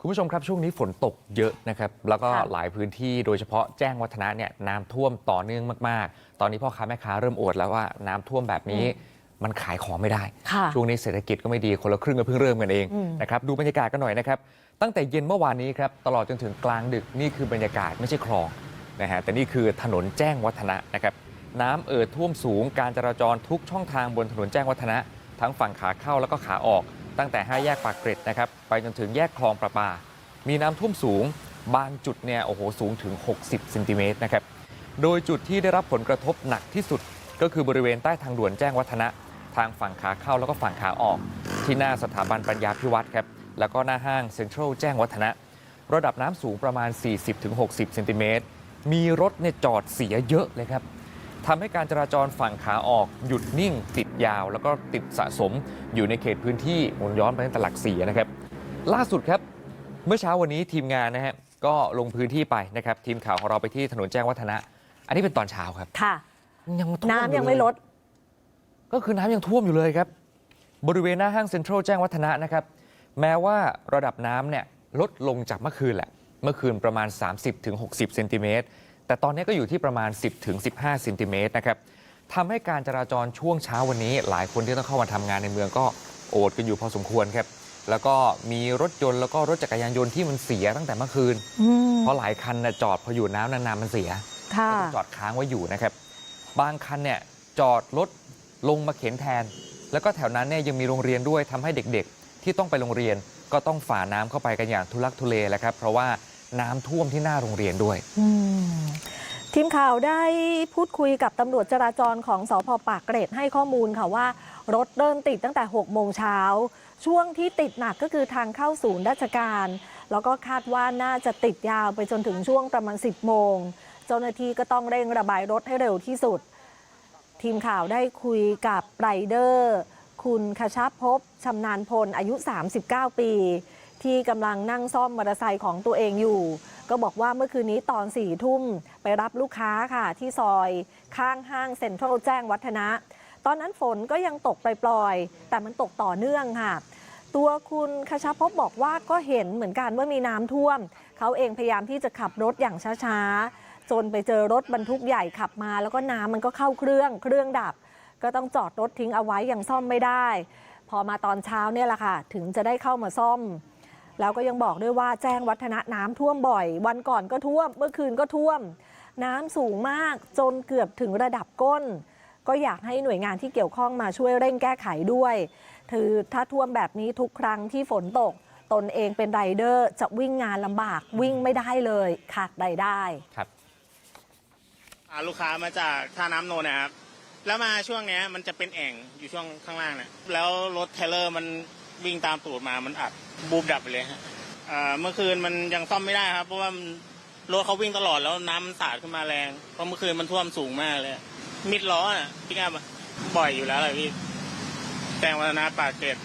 คุณผู้ชมครับช่วงนี้ฝนตกเยอะนะครับ แล้วก็ค่ะหลายพื้นที่โดยเฉพาะแจ้งวัฒนะเนี่ยน้ำท่วมต่อเนื่องมาก ๆ ตอนนี้พ่อค้าแม่ค้าเริ่มโอดแล้วว่าน้ำท่วมแบบนี้มันขายของไม่ได้ค่ะช่วงนี้เศรษฐกิจก็ไม่ดีคนละครึ่งก็เพิ่งเริ่มกันเองอืมนะครับดูบรรยากาศกันหน่อยนะครับ ตั้งแต่เย็นเมื่อวานนี้ครับตลอดจนถึงกลางดึกนี่คือบรรยากาศไม่ใช่คลองนะฮะแต่นี่คือถนนแจ้งวัฒนะนะครับน้ำเอ่อท่วมสูงการจราจรทุกช่องทางบนถนนแจ้งวัฒนะ ทั้งฝั่งขาเข้าแล้วก็ขาออก ตั้งแต่ 5 แยกปากเกร็ดนะครับไปจนถึงแยกคลองประปา มีน้ำท่วมสูง บางจุดเนี่ยโอ้โหสูงถึง 60เซนติเมตรนะครับโดยจุดที่ได้รับผลกระทบหนักที่สุด ก็คือบริเวณใต้ทางด่วนแจ้งวัฒนะ ทางฝั่งขาเข้าแล้วก็ฝั่งขาออก ที่หน้าสถาบันปัญญาพิวัตรครับแล้วก็หน้าห้างเซ็นทรัลแจ้งวัฒนะ ระดับน้ำสูงประมาณ 40-60เซนติเมตรมีรถเนี่ยจอดเสียเยอะเลยครับ ทำให้การจราจรฝั่งขาออกหยุดนิ่ง ติดยาว แล้วก็ติดสะสมอยู่ในเขตพื้นที่หมุนย้อนไปตั้งแต่หลักสี่นะครับ ล่าสุดครับเมื่อเช้าวันนี้ทีมงานนะฮะก็ลงพื้นที่ไปนะครับ ทีมข่าวของเราไปที่ถนนแจ้งวัฒนะ อันนี้เป็นตอนเช้าครับค่ะยังท่วมน้ำอยังไม่เลลด ก็คือน้ำยังท่วมอยู่เลยครับ บริเวณหน้าห้างเซ็นทรัลแจ้งวัฒนะนะครับ แม้ว่าระดับน้ำเนี่ยลดลงจากเมื่อคืนแหละ เมื่อคืนประมาณ 30-60เซนติเมตร แต่ตอนนี้ก็อยู่ที่ประมาณ 10-15เซนติเมตรนะครับทำให้การจราจรช่วงเช้าวันนี้ หลายคนที่ต้องเข้ามาทำงานในเมืองก็โอดกันอยู่พอสมควรครับ แล้วก็มีรถยนต์แล้วก็รถจักรยานยนต์ที่มันเสียตั้งแต่เมื่อคืนอืมเพราะหลายคันน่ะจอดพออยู่น้ำนานๆมันเสียค่ะก็ต้องจอดค้างไว้อยู่นะครับ บางคันเนี่ยจอดรถลงมาเข็นแทน แล้วก็แถวนั้นเนี่ยยังมีโรงเรียนด้วยทำให้เด็กๆ ที่ต้องไปโรงเรียนก็ต้องฝ่าน้ำเข้าไปกันอย่างทุลักทุเลแหล้วครับ เพราะว่า น้ำท่วมที่หน้าโรงเรียนด้วย อืมทีมข่าวได้พูดคุยกับตำรวจจราจรของสพปากเกร็ดให้ข้อมูลค่ะว่า รถเริ่มติดตั้งแต่ 6 โมงเช้า ช่วงที่ติดหนักก็คือทางเข้าศูนย์ราชการ แล้วก็คาดว่าน่าจะติดยาวไปจนถึงช่วงประมาณ 10 โมง เจ้าหน้าที่ก็ต้องเร่งระบายรถให้เร็วที่สุด ทีมข่าวได้คุยกับไรเดอร์ คุณคชาพบชำนาญพลอายุ 39 ปี ที่กำลังนั่งซ่อมมอเตอร์ไซค์ของตัวเองอยู่ ก็บอกว่าเมื่อคืนนี้ตอนสี่ทุ่มไปรับลูกค้าค่ะ ที่ซอยข้างห้างเซ็นทรัลแจ้งวัฒนะ ตอนนั้นฝนก็ยังตกปล่อยๆ แต่มันตกต่อเนื่องค่ะ ตัวคุณคชาพบบอกว่าก็เห็นเหมือนกันว่ามีน้ำท่วม เขาเองพยายามที่จะขับรถอย่างช้าๆจนไปเจอรถบรรทุกใหญ่ขับมา แล้วก็น้ำมันก็เข้าเครื่องเครื่องดับ ก็ต้องจอดรถทิ้งเอาไว้ยังซ่อมไม่ได้ พอมาตอนเช้าเนี่ยแหละค่ะ ถึงจะได้เข้ามาซ่อม แล้วก็ยังบอกด้วยว่าแจ้งวัฒนะน้ำท่วมบ่อย วันก่อนก็ท่วม เมื่อคืนก็ท่วม น้ำสูงมากจนเกือบถึงระดับก้น ก็อยากให้หน่วยงานที่เกี่ยวข้องมาช่วยเร่งแก้ไขด้วยคือถ้าท่วมแบบนี้ทุกครั้งที่ฝนตก ตนเองเป็นไรเดอร์จะวิ่งงานลำบากวิ่งไม่ได้เลยขาดรายได้ครับอ่าลูกค้ามาจากท่าน้ำนนท์นะครับแล้วมาช่วงเนี้ยมันจะเป็นแอ่งอยู่ช่วงข้างล่างนะแล้วรถเทรลเลอร์มัน วิ่งตามตูดมามันอัดบูมดับไปเลยฮะอ่าเมื่อคืนมันยังซ่อมไม่ได้ครับ เพราะว่ารถเขาวิ่งตลอดแล้วน้ำมันสาดขึ้นมาแรงเพราะเมื่อคืนมันท่วมสูงมากเลย มิดล้ออะพี่แกบบ่อยอยู่แล้วเลยพี่แจงวัฒนาปากเกร็ด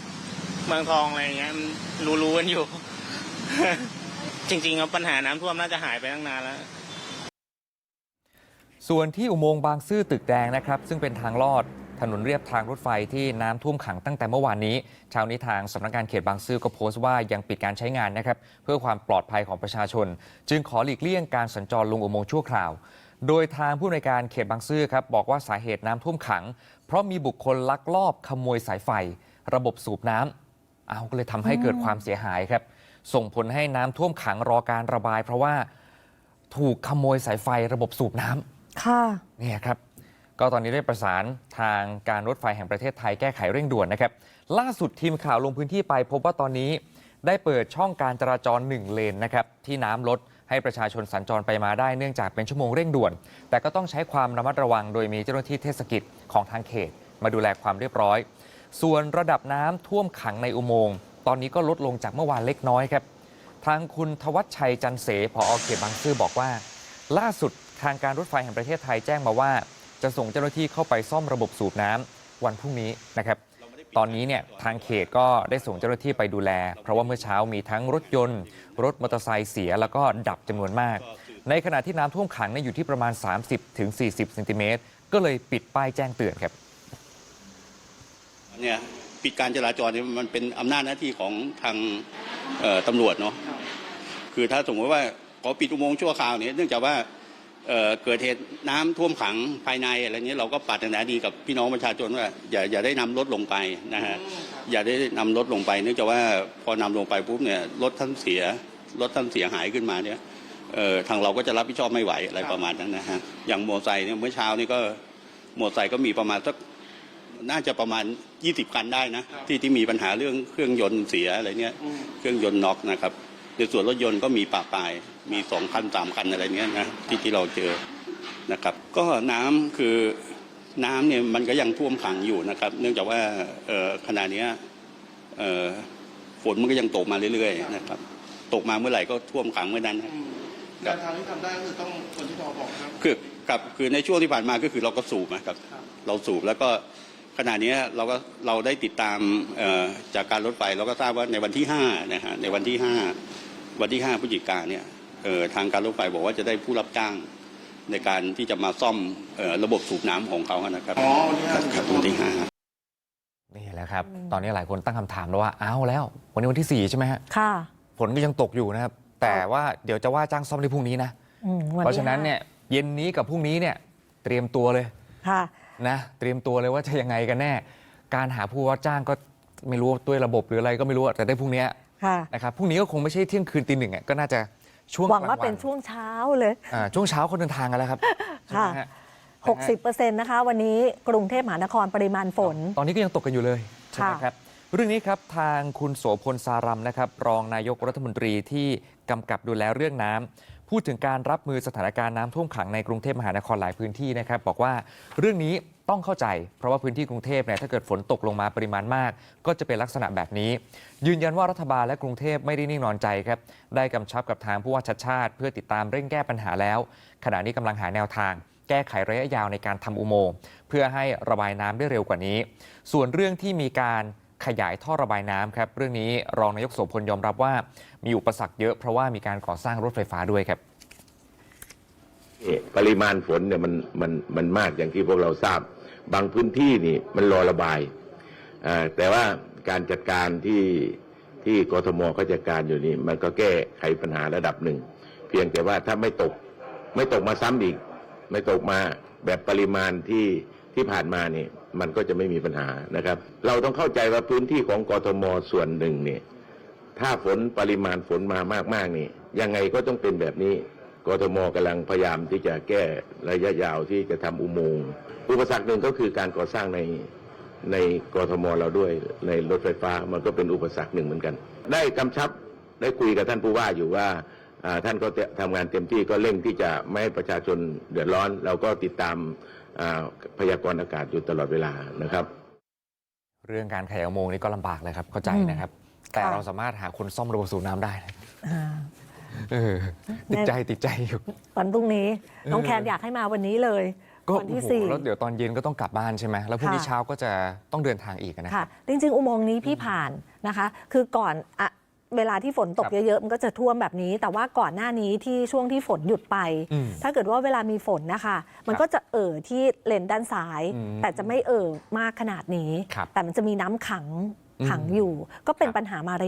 เมืองทองอะไรอย่างเงี้ยมันรู้ๆกันอยู่ จริงๆแล้วปัญหาน้ำท่วมน่าจะหายไปตั้งนานแล้ว ส่วนที่อุโมงค์บางซื่อตึกแดงนะครับ ซึ่งเป็นทางลอด ถนนเรียบทางรถไฟที่น้ำท่วมขังตั้งแต่เมื่อวานนี้เช้านี้ทางสำนักงานเขตบางซื่อก็โพสต์ว่ายังปิดการใช้งานนะครับเพื่อความปลอดภัยของประชาชน จึงขอหลีกเลี่ยงการสัญจรลงอุโมงค์ชั่วคราว โดยทางผู้ในวยการเขตบางซื่อครับบอกว่าสาเหตุน้ำท่วมขัง เพราะมีบุคคลลักลอบขโมยสายไฟ ระบบสูบน้ำเอาก็เลยทำให้เกิดความเสียหายครับส่งผลให้น้ำท่วมขังรอการระบาย เพราะว่าถูกขโมยสายไฟระบบสูบน้ำค่ะเนี่ยครับ ก็ตอนนี้ได้ประสานทางการรถไฟแห่งประเทศไทยแก้ไขเร่งด่วนนะครับ ล่าสุดทีมข่าวลงพื้นที่ไปพบว่าตอนนี้ได้เปิดช่องการจราจร 1 เลนนะครับที่น้ำลดให้ประชาชนสัญจรไปมาได้เนื่องจากเป็นชั่วโมงเร่งด่วน แต่ก็ต้องใช้ความระมัดระวังโดยมีเจ้าหน้าที่เทศกิจของทางเขต มาดูแลความเรียบร้อย ส่วนระดับน้ำท่วมขังในอุโมงค์ตอนนี้ก็ลดลงจากเมื่อวานเล็กน้อยครับทางคุณทวัชชัยจันเสผอเขตบางซื่อบอกว่า ล่าสุดทางการรถไฟแห่งประเทศไทยแจ้งมาว่า จะส่งเจ้าหน้าที่เข้าไปซ่อมระบบสูบน้ำวันพรุ่งนี้นะครับ ตอนนี้เนี่ยทางเขตก็ได้ส่งเจ้าหน้าที่ไปดูแล เพราะว่าเมื่อเช้ามีทั้งรถยนต์ รถมอเตอร์ไซค์เสียแล้วก็ดับจำนวนมาก ในขณะที่น้ำท่วมขังเนี่ยอยู่ที่ประมาณ 30-40 เซนติเมตร ก็เลยปิดป้ายแจ้งเตือนครับเนี่ยปิดการจราจรเนี่ยมันเป็นอำนาจหน้าที่ของทางเอ่อตำรวจเนาะคือถ้าสมมติว่าขอปิดอุโมงค์ชั่วคราวเนี่ยเนื่องจากว่า เเกิดเหตุน้ำท่วมขังภายในอะไรเงี้ยเราก็ปรารถนาดีกับพี่น้องประชาชนว่าอย่าอย่าได้นำรถลงไปนะฮะอย่าได้นำรถลงไป เนื่องจากว่าพอนำลงไปปุ๊บเนี่ยรถท่านเสียรถท่านเสียหายขึ้นมาเนี่ยทางเราก็จะรับผิดชอบไม่ไหวอะไรประมาณนั้นนะฮะอย่างมอไซค์เนี่ยเมื่อเช้านี่ก็มอไซค์ก็มีประมาณสักน่าจะประมาณ 20 คันได้นะ ที่ที่มีปัญหาเรื่องเครื่องยนต์เสียอะไรเนี่ยเครื่องยนต์น็อกนะครับ ในส่วนรถยนต์ก็มีปะปาย มีสองคันสามคันอะไรเนี้ยนะที่ที่เราเจอนะครับ ก็น้ำคือน้ำเนี่ยมันก็ยังท่วมขังอยู่นะครับ เนื่องจากว่าเอ่อขณะเนี้ยเอ่อฝนมันก็ยังตกมาเรื่อยๆนะครับ ตกมาเมื่อไหร่ก็ท่วมขังเมื่อนั้นนะแนวทางที่ทำได้ก็คือต้องคนที่ทอบอกครับคือกับคือในช่วงที่ผ่านมาก็คือเราก็สูบนะครับครับเราสูบแล้วก็ขณะนี้เราก็เราได้ติดตามเอ่อจากการรถไฟเราก็ทราบว่าในวันที่ห้านะฮะในวันที่ห้า วันที่ห้าพฤศจิกาเนี่ยเอ่อทางการรถไฟบอกว่าจะได้ผู้รับจ้างในการที่จะมาซ่อมเอ่อระบบสูบน้ำของเขานะครับอ๋อวันที่ห้าครับวันที่ห้านี่แหละครับ ตอนนี้หลายคนตั้งคำถามแล้วว่าอ้าวแล้ว วันนี้วันที่ 4 ใช่ไหมฮะค่ะฝนก็ยังตกอยู่นะครับ แต่ว่าเดี๋ยวจะว่าจ้างซ่อมในพรุ่งนี้นะอืมวัเพราะฉะนั้นที่ห้เนี่ยเย็นนี้กับพรุ่งนี้เนี่ยเตรียมตัวเลยค่ะนะเตรียมตัวเลยว่าจะยังไงกันแน่ การหาผู้ว่าจ้างก็ไม่รู้ด้วยระบบหรืออะไรก็ไม่รู้อะแต่ได้พรุ่งนี้ ค่ะ นะครับพรุ่งนี้ก็คงไม่ใช่เที่ยงคืนตีหนึ่งอะก็น่าจะช่วงหวังว่าลนเป็นช่วงเช้าเลย อ่าช่วงเช้าเขาเดินทางกันแล้วครับใช่ไหมฮะ60%นะคะ วันนี้กรุงเทพมหานครปริมาณฝน ตอนนี้ก็ยังตกกันอยู่เลยใช่ไหมค่ะครับเรื่องนี้ครับทางคุณโสพลสารัมนะครับ รองนายกรัฐมนตรีที่กำกับดูแลเรื่องน้ำ พูดถึงการรับมือสถานการณ์น้ำท่วมขังในกรุงเทพมหานครหลายพื้นที่นะครับบอกว่าเรื่องนี้ต้องเข้าใจ เพราะว่าพื้นที่กรุงเทพเนี่ยถ้าเกิดฝนตกลงมาปริมาณมาก ก็จะเป็นลักษณะแบบนี้ ยืนยันว่ารัฐบาลและกรุงเทพไม่ได้นิ่งนอนใจครับได้กำชับกับทางผู้ว่าชัดชาติ เพื่อติดตามเร่งแก้ปัญหาแล้ว ขณะนี้กำลังหาแนวทางแก้ไขระยะยาวในการทำอุโมงค์เพื่อให้ระบายน้ำได้เร็วกว่านี้ ส่วนเรื่องที่มีการ ขยายท่อระบายน้ำครับ เรื่องนี้รองนายกโสพลยอมรับว่ามีอุปสรรคเยอะเพราะว่ามีการก่อสร้างรถไฟฟ้าด้วยครับปริมาณฝนเนี่ยมันมันมันมากอย่างที่พวกเราทราบ บางพื้นที่นี่มันรอระบาย แต่ว่าการจัดการที่ที่กทมเขาจัดการอยู่นี่มันก็แก้ไขปัญหาระดับหนึ่ง เพียงแต่ว่าถ้าไม่ตกไม่ตกมาซ้ำอีก ไม่ตกมาแบบปริมาณที่ที่ผ่านมานี่ มันก็จะไม่มีปัญหานะครับ เราต้องเข้าใจว่าพื้นที่ของกทมส่วนหนึ่งเนี่ยถ้าฝนปริมาณฝนมามากๆนี่ยังไงก็ต้องเป็นแบบนี้กทมกำลังพยายามที่จะแก้ระยะยาวที่จะทำอุโมงค์อุปสรรคหนึ่งก็คือการก่อสร้างในในกทมเราด้วยในรถไฟฟ้ามันก็เป็นอุปสรรคหนึ่งเหมือนกัน ได้กำชับได้คุยกับท่านผู้ว่าอยู่ว่าท่านก็จะทำงานเต็มที่ก็เร่งที่จะไม่ให้ประชาชนเดือดร้อน เราก็ติดตาม พยากรณ์อากาศอยู่ตลอดเวลานะครับ เรื่องการขยายอุโมงค์นี่ก็ลำบากเลยครับ เข้าใจนะครับ แต่ค่ะเราสามารถหาคนซ่อมระบบสูบน้ำได้นะอ่าเออติดใจติดใจอยู่ วันพรุ่งนี้น้องเออแคนอยากให้มาวันนี้เลย ก็วันที่โอ้โหสี่ แล้วเดี๋ยวตอนเย็นก็ต้องกลับบ้านใช่ไหมแล้วพรุ่งนี้ค่ะ เช้าก็จะต้องเดินทางอีกนะคค่ะรับจริง ๆ อุโมงค์นี้พี่ผ่านนะคะ คือก่อนอะ เวลาที่ฝนตกครับเยอะๆ มันก็จะท่วมแบบนี้ แต่ว่าก่อนหน้านี้ที่ช่วงที่ฝนหยุดไปอืมถ้าเกิดว่าเวลามีฝนนะคะ มันก็จะเอ่อที่เลนด้านซ้ายอืมแต่จะไม่เอ่อมากขนาดนี้ครับแต่มันจะมีน้ำขังขังอืมอยู่ ก็เป็นครับปัญหามาระยะ